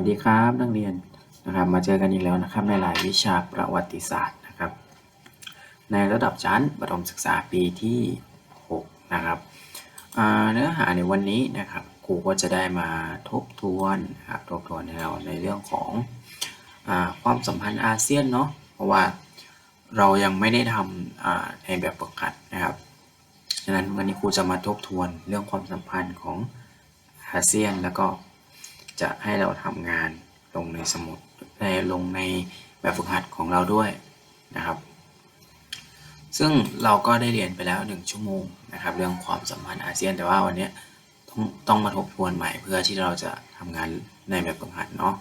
วัสดีครับนักเรียนนะครับมาเจอกันอีกแล้วนะครับในรายวิชาประวัติศาสตร์นะครับ ในระดับชั้นประถมศึกษาปีที่6นะครับเนื้อหาในวันนี้นะครับครูก็จะได้มาทบทวนนะครับทบทวนให้เราในเรื่องของอความสัมพันธ์อาเซียนเนาะเพราะว่าเรายังไม่ได้ทำในแบบฝึกหัดนะครับฉะนั้นวันนี้ครูจะมาทบทวนเรื่องความสัมพันธ์ของอาเซียนแล้วก็ จะให้เราทำงานลงในสมุดในลงในแบบฝึกหัดของเราด้วยนะครับ ซึ่งเราก็ได้เรียนไปแล้ว 1 ชั่วโมงนะครับ เรื่องความสัมพันธ์อาเซียนแต่ว่าวันนี้ต้องต้องมาทบทวนใหม่เพื่อที่เราจะทำงานในแบบฝึกหัดเนาะ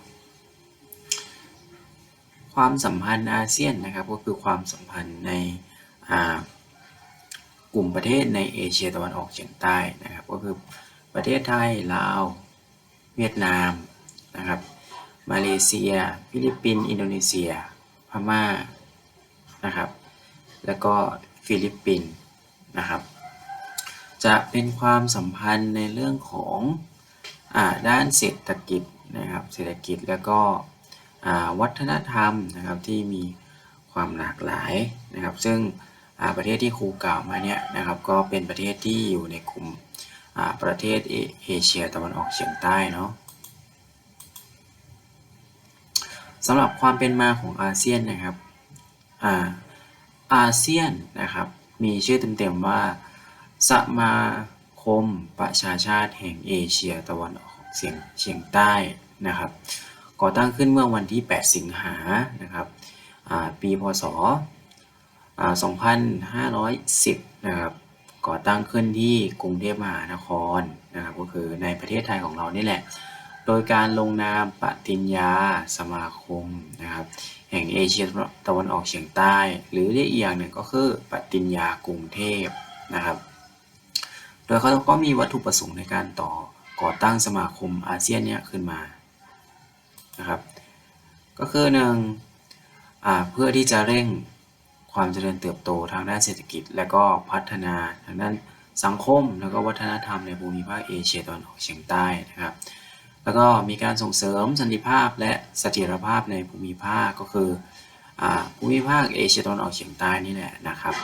ความสัมพันธ์อาเซียนนะครับก็คือความสัมพันธ์ในอ่ากลุ่มประเทศในเอเชียตะวันออกเฉียงใต้นะครับ ก็คือประเทศไทยลาว เวียดนามนะครับ มาเลเซีย ฟิลิปปินส์ อินโดนีเซีย พม่านะครับ แล้วก็ฟิลิปปินส์นะครับ จะเป็นความสัมพันธ์ในเรื่องของอด้านเศรษฐกิจนะครับ เศรษฐกิจแล้วก็วัฒนธรรมนะครับที่มีความหลากหลายนะครับ ซึ่งประเทศที่ครูกล่าวมาเนี่ยนะครับก็เป็นประเทศที่อยู่ในกลุ่ม ประเทศเอเชียตะวันออกเฉียงใต้เนาะสำหรับความเป็นมาของอาเซียนนะครับอาอาเซียนนะครับมีชื่อเต็มๆว่าสมาคมประชาชาติแห่งเอเชียตะวันออกเฉียงเฉียงใต้นะครับก่อตั้งขึ้นเมื่อวันที่ 8 สิงหานะครับปีพศ2510นะครับ ก่อตั้งขึ้นที่กรุงเทพมหานครนะครับก็คือในประเทศไทยของเรานี่แหละ โดยการลงนามปฏิญญาสมาคมนะครับแห่งเอเชียตะวันออกเฉียงใต้ หรือเรียกอีกอย่างหนึ่งก็คือปฏิญญากรุงเทพนะครับ โดยเขาก็มีวัตถุประสงค์ในการต่อก่อตั้งสมาคมอาเซียนเนี่ยขึ้นมานะครับก็คือหนึ่งเพื่อที่จะเร่ง ความเจริญเติบโตทางด้านเศรษฐกิจ และก็พัฒนาทางด้านสังคม แล้วก็วัฒนธรรมในภูมิภาคเอเชียตะวันออกเฉียงใต้นะครับ แล้วก็มีการส่งเสริมสันติภาพและเสถียรภาพในภูมิภาคก็คืออภูมิภาคเอเชียตะวันออกเฉียงใต้นี่แหละนะครับ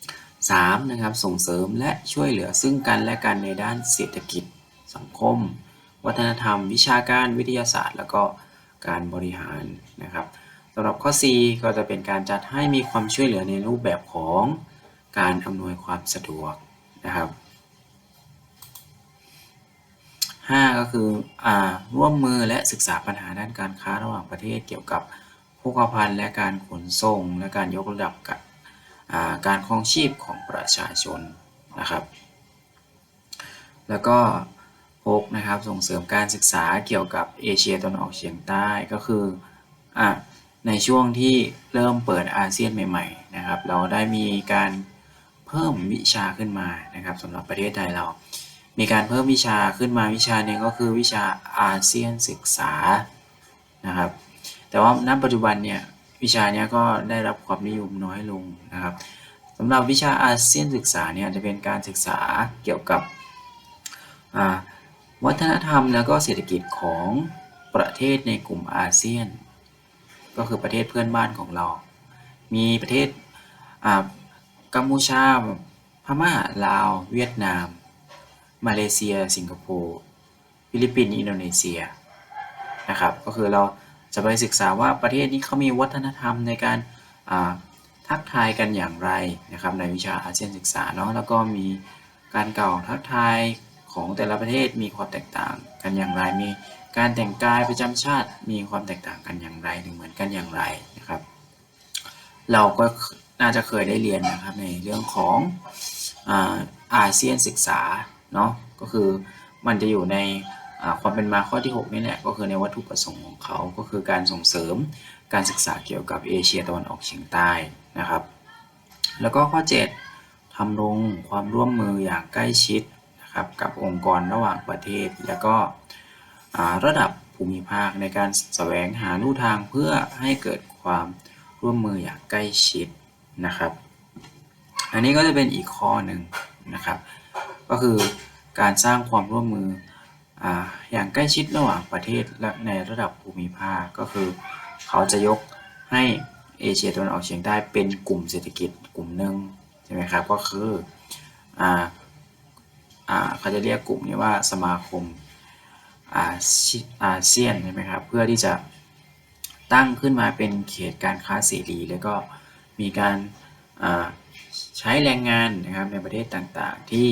3. นะครับส่งเสริมและช่วยเหลือซึ่งกันและกันในด้านเศรษฐกิจ สังคม วัฒนธรรม วิชาการวิทยาศาสตร์ แล้วก็การบริหารนะครับ สำหรับข้อ C ก็จะเป็นการจัดให้มีความช่วยเหลือในรูปแบบของการอำนวยความสะดวกนะครับ 5 ก็คืออร่วมมือและศึกษาปัญหาด้านการค้าระหว่างประเทศเกี่ยวกับโภคภัณฑ์และการขนส่ง และการยกระดับกับอ่าการครองชีพของประชาชนนะครับ แล้วก็6นะครับส่งเสริมการศึกษาเกี่ยวกับเอเชียตะวันออกเฉียงใต้ก็คืออ่า ในช่วงที่เริ่มเปิดอาเซียนใหม่ๆนะครับ เราได้มีการเพิ่มวิชาขึ้นมานะครับสำหรับประเทศไทยเรา มีการเพิ่มวิชาขึ้นมาวิชาหนึ่งก็คือวิชาอาเซียนศึกษานะครับ แต่ว่าณปัจจุบันเนี่ยวิชานี้ก็ได้รับความนิยมน้อยลงนะครับสำหรับวิชาอาเซียนศึกษาเนี่ยจะเป็นการศึกษาเกี่ยวกับวัฒนธรรมแล้วก็เศรษฐกิจของประเทศในกลุ่มอาเซียน ก็คือประเทศเพื่อนบ้านของเรา มีประเทศอ่ากัมพูชา พม่า ลาว เวียดนาม มาเลเซีย สิงคโปร์ฟิลิปปินส์อินโดนีเซียนะครับ ก็คือเราจะไปศึกษาว่าประเทศนี้เขามีวัฒนธรรมในการทักทายกันอย่างไรนะครับ ในวิชาอาเซียนศึกษาเนาะแล้วก็มีการกล่าวทักทายของแต่ละประเทศมีความแตกต่างกันอย่างไรมี การแต่งกายประจำชาติมีความแตกต่างกันอย่างไรหรือเหมือนกันอย่างไรนะครับ เราก็น่าจะเคยได้เรียนนะครับในเรื่องของอาเซียนศึกษาเนาะก็คือมันจะอยู่ในความเป็นมาข้อที่ 6 นี่แหละก็คือในวัตถุประสงค์ของเขาก็คือการส่งเสริมการศึกษาเกี่ยวกับเอเชียตะวันออกเฉียงใต้นะครับ แล้วก็ข้อ 7ทำรงความร่วมมืออย่างใกล้ชิดนะครับกับองค์กรระหว่างประเทศ แล้วก็ ระดับภูมิภาคในการแสวงหาลู่ทางเพื่อให้เกิดความร่วมมืออย่างใกล้ชิดนะครับ อันนี้ก็จะเป็นอีกข้อหนึ่งนะครับ ก็คือการสร้างความร่วมมือออย่างใกล้ชิดระหว่างประเทศและในระดับภูมิภาคก็คือ เขาจะยกให้เอเชียตะวันออกเฉียงใต้เป็นกลุ่มเศรษฐกิจกลุ่มหนึ่งใช่ไหมครับก็คือออเขาจะเรียกกลุ่มนี้ว่าสมาคม อาอาเซียนใช่ไหมครับเพื่อที่จะตั้งขึ้นมาเป็นเขตการค้าเสรี แล้วก็มีการใช้แรงงานนะครับในประเทศต่างๆ ที่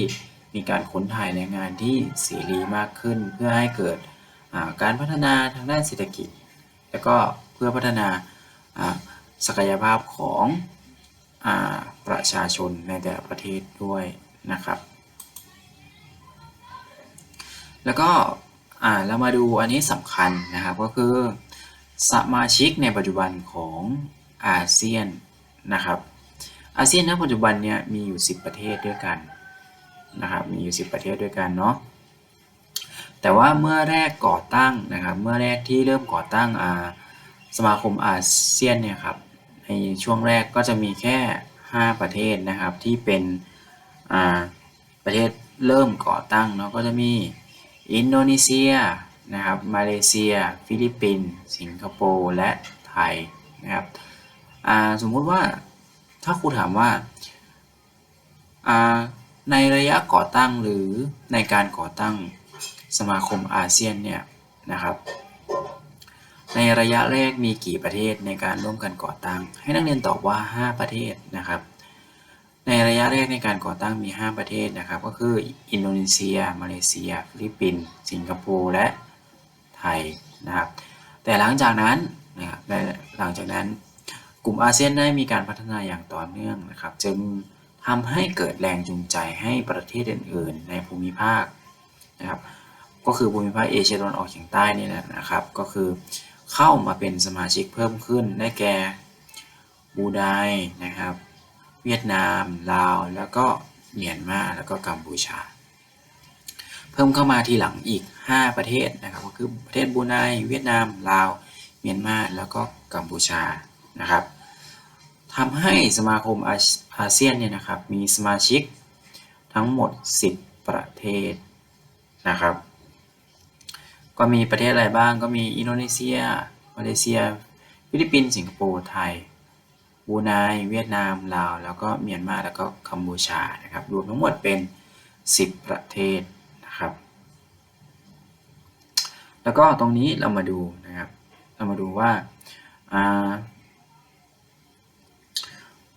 มีการขนถ่ายแรงงานที่เสรีมากขึ้น เพื่อให้เกิดการพัฒนาทางด้านเศรษฐกิจ แล้วก็เพื่อพัฒนาศักยภาพของอประชาชนในแต่ละประเทศด้วยนะครับ แล้วก็่าเรามาดูอันนี้สำคัญนะครับก็คือสมาชิกในปัจจุบันของอาเซียนนะครับ อาเซียนณปัจจุบันเนี่ยมีอยู่ 10 ประเทศด้วยกันนะครับมีอยู่ 10 ประเทศด้วยกันเนาะแต่ว่าเมื่อแรกก่อตั้งนะครับ เมื่อแรกที่เริ่มก่อตั้งสมาคมอาเซียนเนี่ยครับในช่วงแรกก็จะมีแค่ 5 ประเทศนะครับที่เป็นประเทศเริ่มก่อตั้งเนาะก็จะมี อินโดนีเซียนะครับ มาเลเซีย ฟิลิปปินส์ สิงคโปร์ และไทยนะครับสมมุติว่าถ้าครูถามว่า ในระยะก่อตั้งหรือในการก่อตั้งสมาคมอาเซียนเนี่ยนะครับ ในระยะแรกมีกี่ประเทศในการร่วมกันก่อตั้ง ให้นักเรียนตอบว่า 5 ประเทศนะครับ ในระยะแรกในการก่อตั้งมี 5 ประเทศนะครับ ก็คืออินโดนีเซีย มาเลเซีย ฟิลิปปินส์สิงคโปร์และไทยนะครับ แต่หลังจากนั้นนะครับหลังจากนั้นกลุ่มอาเซียนได้มีการพัฒนาอย่างต่อเนื่องนะครับ จึงทำให้เกิดแรงจูงใจให้ประเทศอื่น ๆ ในภูมิภาคนะครับ ก็คือภูมิภาคเอเชียตะวันออกเฉียงใต้นี่แหละนะครับ ก็คือเข้ามาเป็นสมาชิกเพิ่มขึ้นได้แก่บูไดนะครับ เวียดนาม ลาว แล้วก็เมียนมา แล้วก็กัมพูชา เพิ่มเข้ามาทีหลังอีก 5 ประเทศนะครับก็คือประเทศบูไดเวียดนาม ลาว เมียนมา แล้วก็กัมพูชานะครับทำให้สมาคมอาเซียนเนี่ยนะครับมีสมาชิกทั้งหมด 10 ประเทศนะครับ ก็มีประเทศอะไรบ้างก็มีอินโดนีเซีย มาเลเซีย ฟิลิปปินส์ สิงคโปร์ ไทย บูไนเวียดนามลาว แล้วก็เมียนมาแล้วก็กัมพูชานะครับรวมทั้งหมดเป็น 10 ประเทศนะครับ แล้วก็ตรงนี้เรามาดูนะครับ เรามาดูว่า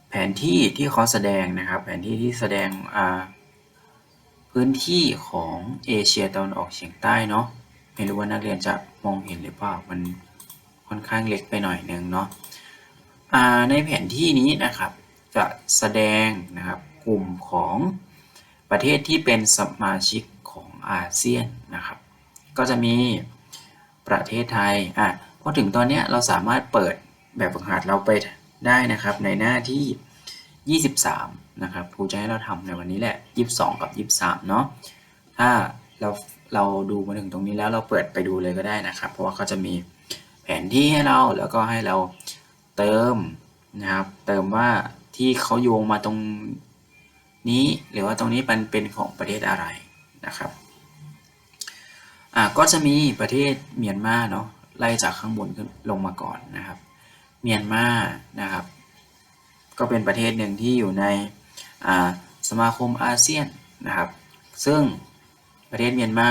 แผนที่ที่เขาแสดงนะครับ แผนที่ที่แสดงพื้นที่ของเอเชียตะวันออกเฉียงใต้เนาะไม่รู้ว่านักเรียนจะมองเห็นหรือเปล่ามันค่อนข้างเล็กไปหน่อยนึงเนาะ ในแผนที่นี้นะครับจะแสดงนะครับกลุ่มของประเทศที่เป็นสมาชิกของอาเซียนนะครับ ก็จะมีประเทศไทยอะพอถึงตอนนี้เราสามารถเปิดแบบฝึกหัดเราไปได้นะครับในหน้าที่ 23 นะครับครูจะให้เราทำในวันนี้แหละ 22 กับ 23 เนาะถ้าเราเราดูมาถึงตรงนี้แล้วเราเปิดไปดูเลยก็ได้นะครับ เพราะว่าเขาจะมีแผนที่ให้เราแล้วก็ให้เรา เติมนะครับ เติมว่าที่เขาโยงมาตรงนี้ หรือว่าตรงนี้มันเป็นของประเทศอะไรนะครับอ่าก็จะมีประเทศเมียนมาเนาะไล่จากข้างบนขึ้นลงมาก่อนนะครับ เมียนมานะครับ ก็เป็นประเทศหนึ่งที่อยู่ในสมาคมอาเซียนนะครับ ซึ่งประเทศเมียนมา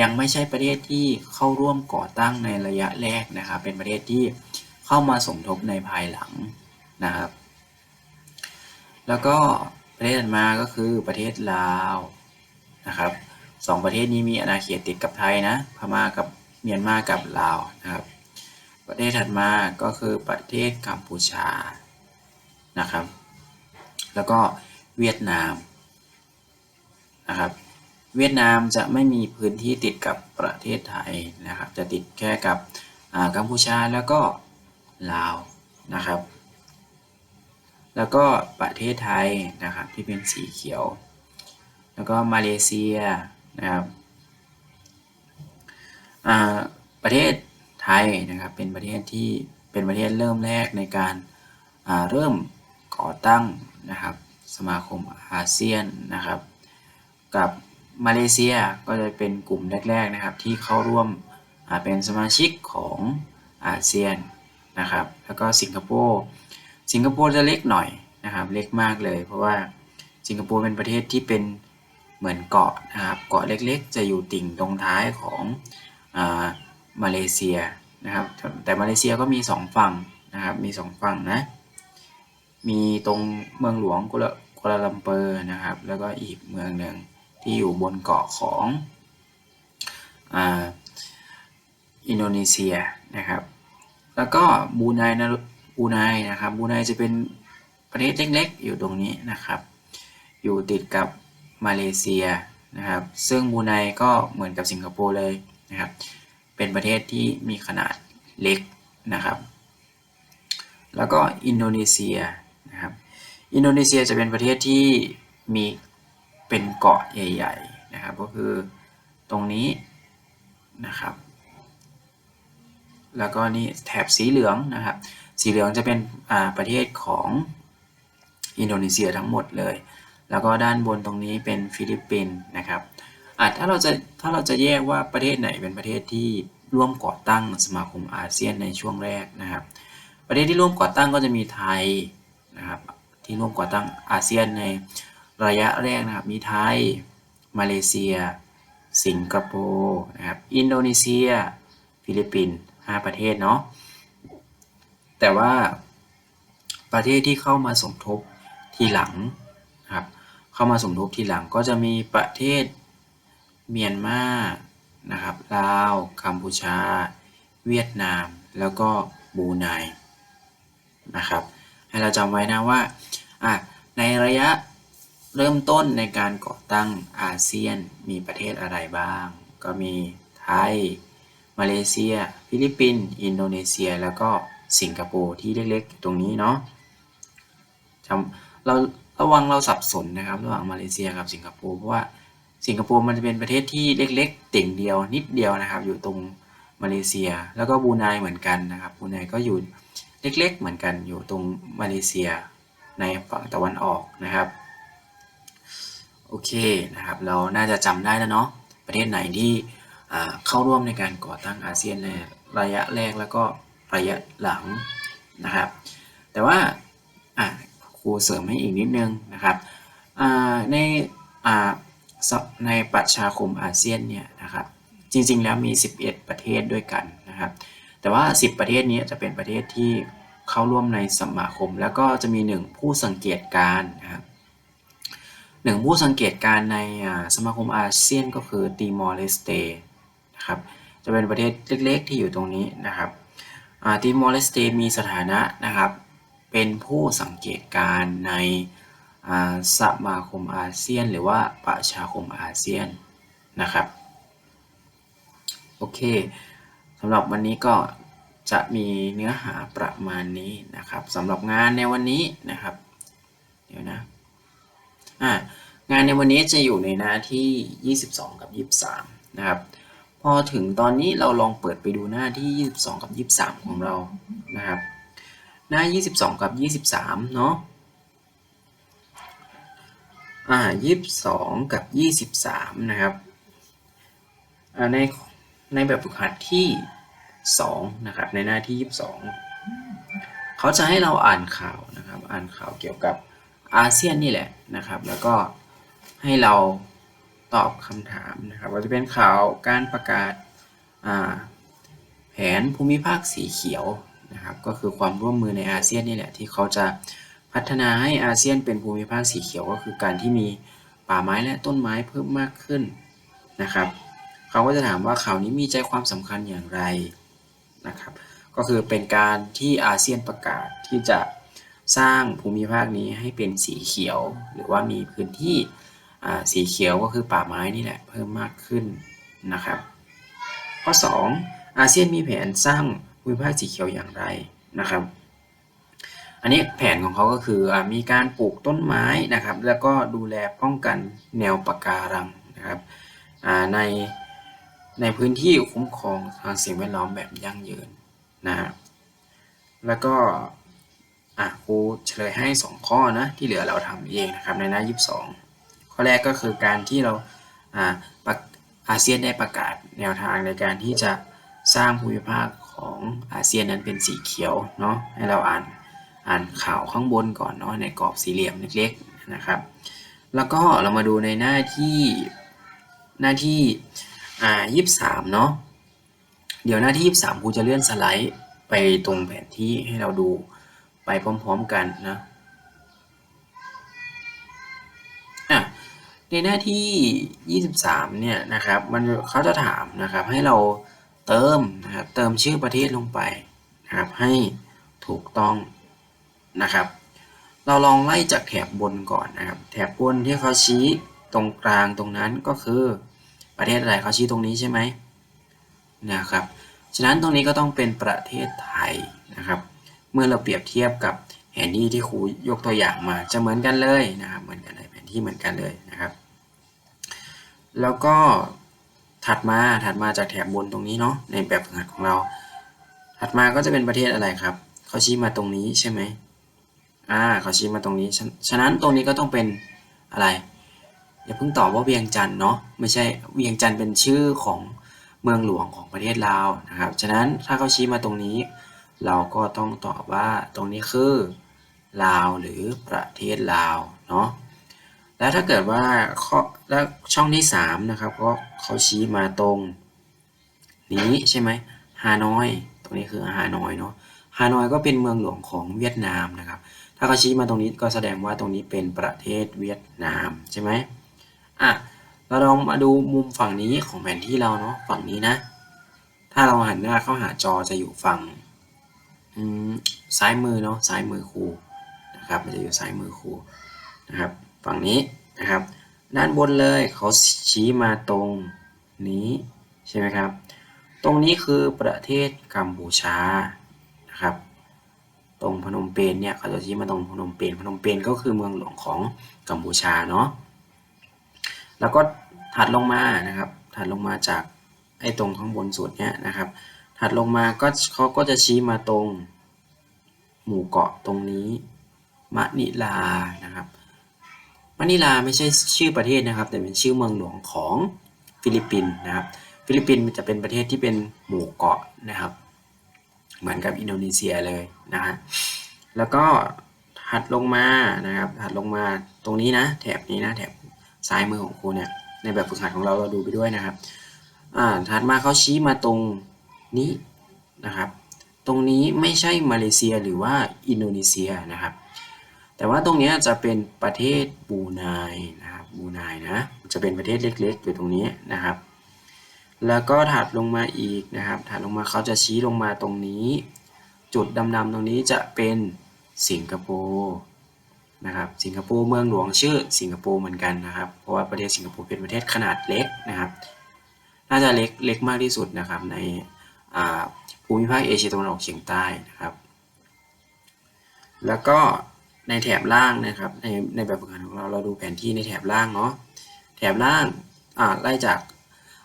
ยังไม่ใช่ประเทศที่เข้าร่วมก่อตั้งในระยะแรกนะครับ เป็นประเทศที่ เข้ามาสมทบในภายหลังนะครับ แล้วก็ประเทศถัดมาก็คือประเทศลาวนะครับสองประเทศนี้มีอาณาเขตติดกับไทยนะพม่ากับเมียนมากับลาวนะครับ ประเทศถัดมาก็คือประเทศกัมพูชานะครับ แล้วก็เวียดนามนะครับ เวียดนามจะไม่มีพื้นที่ติดกับประเทศไทยนะครับ จะติดแค่กับกัมพูชาแล้วก็ ลาวนะครับ แล้วก็ประเทศไทยนะครับที่เป็นสีเขียว แล้วก็มาเลเซียนะครับประเทศไทยนะครับเป็นประเทศที่เป็นประเทศเริ่มแรกในการเริ่มก่อตั้งนะครับสมาคมอาเซียนนะครับ กับมาเลเซียก็จะเป็นกลุ่มแรก ๆนะครับที่เข้าร่วมเป็นสมาชิกของอาเซียน นะครับ แล้วก็สิงคโปร์ สิงคโปร์จะเล็กหน่อยนะครับ เล็กมากเลย เพราะว่าสิงคโปร์เป็นประเทศที่เป็นเหมือนเกาะนะครับ เกาะเล็กๆ จะอยู่ติ่งตรงท้ายของอามาเลเซียนะครับ แต่มาเลเซียก็มี 2 ฝั่งนะครับ มี 2 ฝั่งนะ มีตรงเมืองหลวงกุลกัวลาลัมเปอร์นะครับ แล้วก็อีกเมืองหนึ่งที่อยู่บนเกาะของอินโดนีเซียนะครับ แล้วก็บูไนนะบูไนนะครับบูไนจะเป็นประเทศเล็กๆอยู่ตรงนี้นะครับ อยู่ติดกับมาเลเซียนะครับ ซึ่งบูไนก็เหมือนกับสิงคโปร์เลยนะครับ เป็นประเทศที่มีขนาดเล็กนะครับ แล้วก็อินโดนีเซียนะครับอินโดนีเซียจะเป็นประเทศที่มีเป็นเกาะใหญ่ ๆนะครับ ก็คือตรงนี้นะครับ แล้วก็นี่แถบสีเหลืองนะครับ สีเหลืองจะเป็นประเทศของอินโดนีเซียทั้งหมดเลย แล้วก็ด้านบนตรงนี้เป็นฟิลิปปินส์นะครับถ้าเราจะถ้าเราจะแยกว่าประเทศไหนเป็นประเทศที่ร่วมก่อตั้งสมาคมอาเซียนในช่วงแรกนะครับ ประเทศที่ร่วมก่อตั้งก็จะมีไทยนะครับที่ร่วมก่อตั้งอาเซียนในระยะแรกนะครับ มีไทย มาเลเซีย สิงคโปร์นะครับ อินโดนีเซีย ฟิลิปปินส์ 5ประเทศเนาะแต่ว่าประเทศที่เข้ามาสมทบทีหลังครับเข้ามาสมทบทีหลังก็จะมีประเทศเมียนมานะครับลาวกัมพูชา เวียดนาม แล้วก็บูไนนะครับให้เราจำไว้นะว่าในระยะเริ่มต้นในการก่อตั้งอาเซียนมีประเทศอะไรบ้าง ก็มีไทย มาเลเซีย ฟิลิปปินส์อินโดนีเซีย แล้วก็สิงคโปร์ที่เล็กๆตรงนี้เนาะจำเราระวังเราสับสนนะครับ ระหว่างมาเลเซียกับสิงคโปร์เพราะว่าสิงคโปร์มันจะเป็นประเทศที่เล็กๆติ่งเดียวนิดเดียวนะครับ อยู่ตรงมาเลเซีย แล้วก็บูไนเหมือนกันนะครับบูไนก็อยู่เล็กๆ เหมือนกันอยู่ตรงมาเลเซียในฝั่งตะวันออกนะครับโอเคนะครับ เราน่าจะจำได้แล้วเนาะประเทศไหนที่ เข้าร่วมในการก่อตั้งอาเซียนในระยะแรกแล้วก็ระยะหลังนะครับ แต่ว่าครูเสริมให้อีกนิดนึงนะครับในในประชาคมอาเซียนเนี่ยนะครับจริงๆแล้วมี 11 ประเทศด้วยกันนะครับ แต่ว่า 10 ประเทศนี้จะเป็นประเทศที่เข้าร่วมในสมาคม แล้วก็จะมี 1 ผู้สังเกตการนะครับหนึ่งผู้สังเกตการในสมาคมอาเซียนก็คือตีมอร์เลสเต นะครับ จะเป็นประเทศเล็กๆ ที่อยู่ตรงนี้นะครับตีมอร์เลสเตมีสถานะนะครับ เป็นผู้สังเกตการในสมาคมอาเซียน หรือว่าประชาคมอาเซียนนะครับ โอเคสำหรับวันนี้ก็จะมีเนื้อหาประมาณนี้นะครับสำหรับงานในวันนี้นะครับ เดี๋ยวนะงานในวันนี้จะอยู่ในหน้าที่ 22 กับ 23 นะครับ พอถึงตอนนี้เราลองเปิดไปดูหน้าที่ 22 กับ 23 ของเรานะครับ หน้า 22 กับ 23 เนาะอ่า22 กับ 23 นะครับในในแบบฝึกหัดที่ 2 นะครับ ในหน้าที่ 22 เขาจะให้เราอ่านข่าวนะครับ อ่านข่าวเกี่ยวกับอาเซียนนี่แหละนะครับ แล้วก็ให้เรา ตอบคำถามนะครับว่าจะเป็นข่าวการประกาศแผนภูมิภาคสีเขียวนะครับก็คือความร่วมมือในอาเซียนนี่แหละที่เขาจะพัฒนาให้อาเซียนเป็นภูมิภาคสีเขียวก็คือการที่มีป่าไม้และต้นไม้เพิ่มมากขึ้นนะครับเขาก็จะถามว่าข่าวนี้มีใจความสำคัญอย่างไรนะครับก็คือเป็นการที่อาเซียนประกาศที่จะสร้างภูมิภาคนี้ให้เป็นสีเขียว หรือว่ามีพื้นที่ สีเขียวก็คือป่าไม้นี่แหละเพิ่มมากขึ้นนะครับ ข้อ 2 อาเซียนมีแผนสร้างภูมิภาคสีเขียวอย่างไรนะครับ อันนี้แผนของเขาก็คืออมีการปลูกต้นไม้นะครับ แล้วก็ดูแลป้องกันแนวปะการังนะครับในในพื้นที่คุ้มครองทางสิ่งแวดล้อมแบบยั่งยืนนะแล้วก็อะครูเฉลยให้ 2 ข้อนะที่เหลือเราทำเองนะครับในหน้า 22 ข้อแรกก็คือการที่เราอาระอาเซียนได้ประกาศแนวทางในการที่จะสร้างภูมิภาคของอาเซียนนั้นเป็นสีเขียวเนาะให้เราอ่านอ่านข่าวข้างบนก่อนเนาะในกรอบสี่เหลี่ยมเล็กๆนะครับ แล้วก็เรามาดูในหน้าที่หน้าที่อ่ายี่สามเนาะเดี๋ยวหน้าที่ยี่สามครูจะเลื่อนสไลด์ไปตรงแผนที่ให้เราดูไปพร้อม ๆ กันนะ ในหน้าที่ 23 เนี่ยนะครับ มันเขาจะถามนะครับให้เราเติมนะครับเติมชื่อประเทศลงไปนะครับให้ถูกต้องนะครับ เราลองไล่จากแถบบนก่อนนะครับ แถบบนที่เขาชี้ตรงกลางตรงนั้นก็คือประเทศอะไรเขาชี้ตรงนี้ใช่ไหมนะครับ ฉะนั้นตรงนี้ก็ต้องเป็นประเทศไทยนะครับ เมื่อเราเปรียบเทียบกับแผนที่ที่ครูยกตัวอย่างมาจะเหมือนกันเลยนะครับ เหมือนกันเลยแผนที่เหมือนกันเลยนะครับ แล้วก็ถัดมาถัดมาจากแถบบนตรงนี้เนาะในแบบฝึกหัดของเรา ถัดมาก็จะเป็นประเทศอะไรครับเขาชี้มาตรงนี้ใช่ไหมอ่าเขาชี้มาตรงนี้ฉะนั้นตรงนี้ก็ต้องเป็นอะไรอย่าเพิ่งตอบว่าเวียงจันทร์เนาะไม่ใช่เวียงจันทร์เป็นชื่อของเมืองหลวงของประเทศลาวนะครับฉะนั้นถ้าเขาชี้มาตรงนี้ เราก็ต้องตอบว่าตรงนี้คือลาวหรือประเทศลาวเนาะแล้วถ้าเกิดว่าข้อ แล้วช่องที่3นะครับก็เขาชี้มาตรงนี้ใช่ไหมฮานอย ตรงนี้คือฮานอยเนาะฮานอยก็เป็นเมืองหลวงของเวียดนามนะครับ ถ้าเขาชี้มาตรงนี้ก็แสดงว่าตรงนี้เป็นประเทศเวียดนามใช่ไหมอะเราลองมาดูมุมฝั่งนี้ของแผนที่เราเนาะฝั่งนี้นะ ถ้าเราหันหน้าเข้าหาจอจะอยู่ฝั่งซ้ายมือเนาะซ้ายมือครูนะครับมันจะอยู่ซ้ายมือครูนะครับ ฝั่งนี้นะครับ ด้านบนเลยเขาชี้มาตรงนี้ใช่ไหมครับ ตรงนี้คือประเทศกัมพูชานะครับตรงพนมเปญเนี่ยเขาจะชี้มาตรงพนมเปญพนมเปญก็คือเมืองหลวงของกัมพูชาเนาะแล้วก็ถัดลงมานะครับถัดลงมาจากไอ้ตรงข้างบนสุดเนี่ยนะครับ ถัดลงมาก็เขาก็จะชี้มาตรงหมู่เกาะตรงนี้มะนิลานะครับ มะนิลาไม่ใช่ชื่อประเทศนะครับ แต่เป็นชื่อเมืองหลวงของฟิลิปปินส์นะครับ ฟิลิปปินส์จะเป็นประเทศที่เป็นหมู่เกาะนะครับ เหมือนกับอินโดนีเซียเลยนะฮะแล้วก็ถัดลงมานะครับถัดลงมาตรงนี้นะ แถบนี้นะแถบซ้ายมือของครูเนี่ยในแบบฝึกหัดของเราเราดูไปด้วยนะครับอ่าถัดมาเขาชี้มาตรงนี้นะครับ ตรงนี้ไม่ใช่มาเลเซียหรือว่าอินโดนีเซียนะครับ แต่ว่าตรงนี้จะเป็นประเทศบูไนนะครับบูไนนะจะเป็นประเทศเล็กๆอยู่ตรงนี้นะครับ แล้วก็ถัดลงมาอีกนะครับ ถัดลงมาเขาจะชี้ลงมาตรงนี้ จุดดำๆตรงนี้จะเป็นสิงคโปร์นะครับสิงคโปร์เมืองหลวงชื่อสิงคโปร์เหมือนกันนะครับ เพราะว่าประเทศสิงคโปร์เป็นประเทศขนาดเล็กนะครับ น่าจะเล็กเล็กมากที่สุดนะครับในภูมิภาคเอเชียตะวันออกเฉียงใต้นะครับ แล้วก็ ในแถบล่างนะครับ ในในแบบฝึกหัดของเราเราดูแผนที่ในแถบล่างเนาะแถบล่างอ่าไล่จาก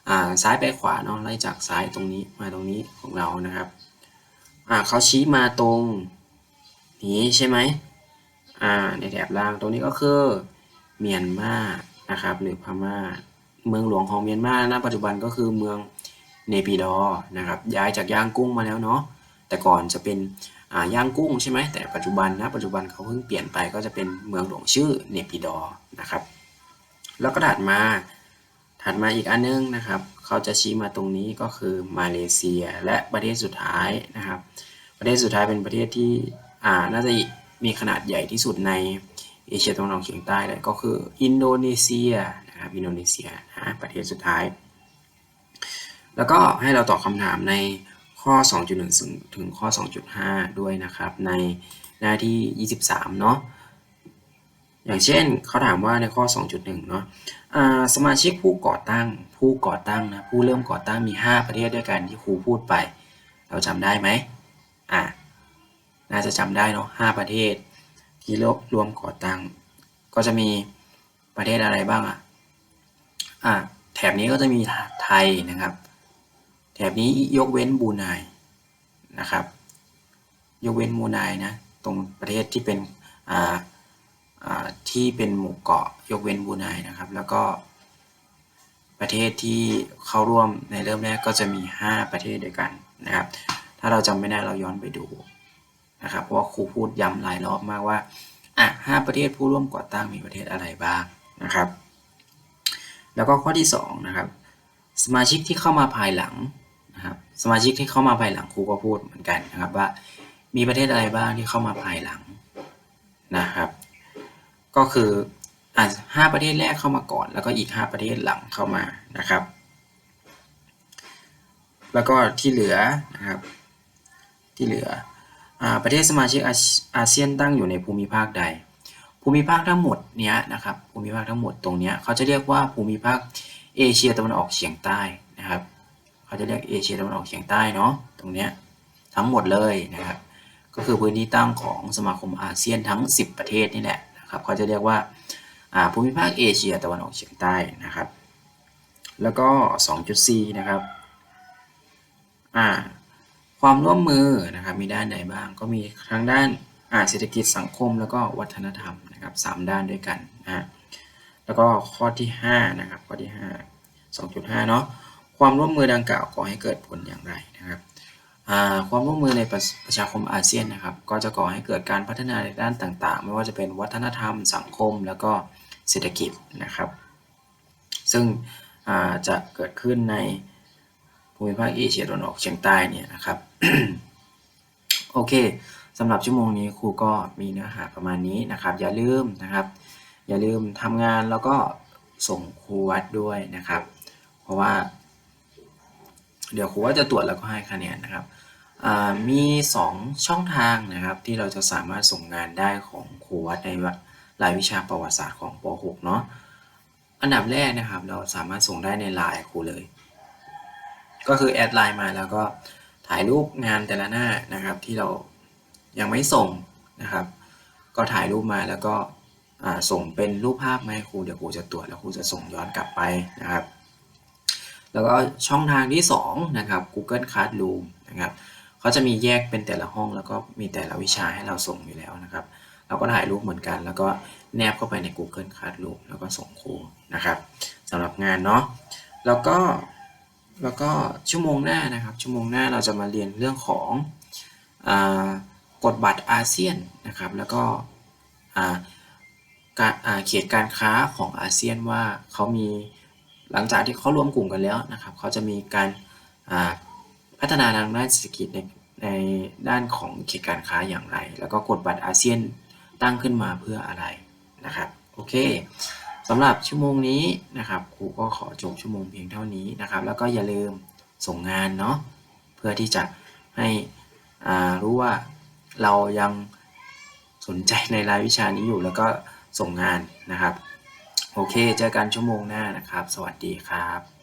อ่าซ้ายไปขวาเนาะไล่จากซ้ายตรงนี้มาตรงนี้ของเรานะครับอ่าเขาชี้มาตรงนี้ใช่ไหมอ่าในแถบล่างตรงนี้ก็คือเมียนมานะครับ หรือพม่า เมืองหลวงของเมียนมาณปัจจุบันก็คือเมืองเนปิดอนะครับย้ายจากย่างกุ้งมาแล้วเนาะแต่ก่อนจะเป็น ย่างกุ้งใช่ไหมแต่ปัจจุบันนะปัจจุบันเขาเพิ่งเปลี่ยนไปก็จะเป็นเมืองหลวงชื่อเนปิดอนะครับ แล้วก็ถัดมาถัดมาอีกอันนึงนะครับ เขาจะชี้มาตรงนี้ก็คือมาเลเซียและประเทศสุดท้ายนะครับ ประเทศสุดท้ายเป็นประเทศที่อ่าน่าจะมีขนาดใหญ่ที่สุดในเอเชียตะวันออกเฉียงใต้เลยก็คืออินโดนีเซียนะครับอินโดนีเซียนะประเทศสุดท้าย แล้วก็ให้เราตอบคำถามใน ข้อ 2.1 ถึงข้อ 2.5 ด้วยนะครับ ในหน้าที่ 23 เนาะอย่างเช่นเขาถามว่าในข้อ 2.1 เนาะสมาชิกผู้ก่อตั้ง ผู้ก่อตั้งนะ ผู้เริ่มก่อตั้งมี 5 ประเทศด้วยกันที่ครูพูดไป เราจำได้ไหมอ่าน่าจะจำได้เนาะห้าประเทศ ที่รวมก่อตั้ง ก็จะมีประเทศอะไรบ้างอะอ่าแถบนี้ก็จะมีไทยนะครับ แถบนี้ยกเว้นบูไนนะครับ ยกเว้นบูไนนะ ตรงประเทศที่เป็นที่เป็นหมู่เกาะยกเว้นบูไนนะครับ แล้วก็ประเทศที่เข้าร่วมในเริ่มแรกก็จะมี 5 ประเทศด้วยกันนะครับ ถ้าเราจำไม่ได้เราย้อนไปดูนะครับ เพราะว่าครูพูดย้ำหลายรอบมากว่าอะห้าประเทศผู้ร่วมก่อตั้งมีประเทศอะไรบ้างนะครับ แล้วก็ข้อที่2นะครับ สมาชิกที่เข้ามาภายหลัง นะครับสมาชิกที่เข้ามาภายหลังครูก็พูดเหมือนกันนะครับว่า มีประเทศอะไรบ้างที่เข้ามาภายหลังนะครับ ก็คืออะห้าประเทศแรกเข้ามาก่อน แล้วก็อีก5ประเทศหลังเข้ามานะครับ แล้วก็ที่เหลือนะครับที่เหลืออ่าประเทศสมาชิกอาอาเซียนตั้งอยู่ในภูมิภาคใด ภูมิภาคทั้งหมดเนี้ยนะครับภูมิภาคทั้งหมดตรงเนี้ยเขาจะเรียกว่าภูมิภาคเอเชียตะวันออกเฉียงใต้ เขาจะเรียกเอเชียตะวันออกเฉียงใต้เนาะตรงเนี้ยทั้งหมดเลยนะครับก็คือพื้นที่ตั้งของสมาคมอาเซียนทั้ง 10 ประเทศนี่แหละนะครับเขาจะเรียกว่าภูมิภาคเอเชียตะวันออกเฉียงใต้นะครับ แล้วก็ 2.4 นะครับความร่วมมือนะครับมีด้านใดบ้างก็มีทั้งด้านเศรษฐกิจสังคมแล้วก็วัฒนธรรมนะครับสด้านด้วยกันนะแล้วก็ข้อที่5นะครับข้อที่ 5 2.5 เนาะ ความร่วมมือดังกล่าวก่อให้เกิดผลอย่างไรนะครับความร่วมมือในประชาคมอาเซียนนะครับ ก็จะก่อให้เกิดการพัฒนาในด้านต่างๆ ไม่ว่าจะเป็นวัฒนธรรม สังคม แล้วก็เศรษฐกิจนะครับ ซึ่งจะเกิดขึ้นในภูมิภาคเอเชียตะวันออกเฉียงใต้เนี่ยนะครับ โอเคสำหรับชั่วโมงนี้ครูก็มีเนื้อหาประมาณนี้นะครับ อย่าลืมนะครับ อย่าลืมทำงานแล้วก็ส่งครูวัดด้วยนะครับ เพราะว่า เดี๋ยวครูว่าจะตรวจแล้วก็ให้คะแนนนะครับมี 2 ช่องทางนะครับที่เราจะสามารถส่งงานได้ของครูวัดในรายวิชาประวัติศาสตร์ของป .6 เนาะอันดับแรกนะครับเราสามารถส่งได้ในไลน์ครูเลย ก็คือแอดไลน์มาแล้วก็ถ่ายรูปงานแต่ละหน้านะครับ ที่เรายังไม่ส่งนะครับ ก็ถ่ายรูปมาแล้วก็ส่งเป็นรูปภาพมาให้ครูเดี๋ยวครูจะตรวจแล้วครูจะส่งย้อนกลับไปนะครับ แล้วก็ช่องทางที่2นะครับ Google Classroom นะครับเขาจะมีแยกเป็นแต่ละห้องแล้วก็มีแต่ละวิชาให้เราส่งอยู่แล้วนะครับ เราก็ถ่ายรูปเหมือนกัน แล้วก็แนบเข้าไปใน Google Classroom แล้วก็ส่งครูนะครับสำหรับงานเนาะแล้วก็แล้วก็ชั่วโมงหน้านะครับ ชั่วโมงหน้าเราจะมาเรียนเรื่องของกฎบัตรอาเซียนนะครับ แล้วก็เขตการค้าของอาเซียนว่าเขามี หลังจากที่เขารวมกลุ่มกันแล้วนะครับเขาจะมีการพัฒนาทางด้านเศรษฐกิจในในด้านของเขตการค้าอย่างไร แล้วก็กฎบัตรอาเซียนตั้งขึ้นมาเพื่ออะไรนะครับโอเคสำหรับชั่วโมงนี้นะครับครูก็ขอจบชั่วโมงเพียงเท่านี้นะครับ แล้วก็อย่าลืมส่งงานเนาะเพื่อที่จะให้รู้ว่าเรายังสนใจในรายวิชานี้อยู่แล้วก็ส่งงานนะครับ โอเค เจอกันชั่วโมงหน้านะครับ สวัสดีครับ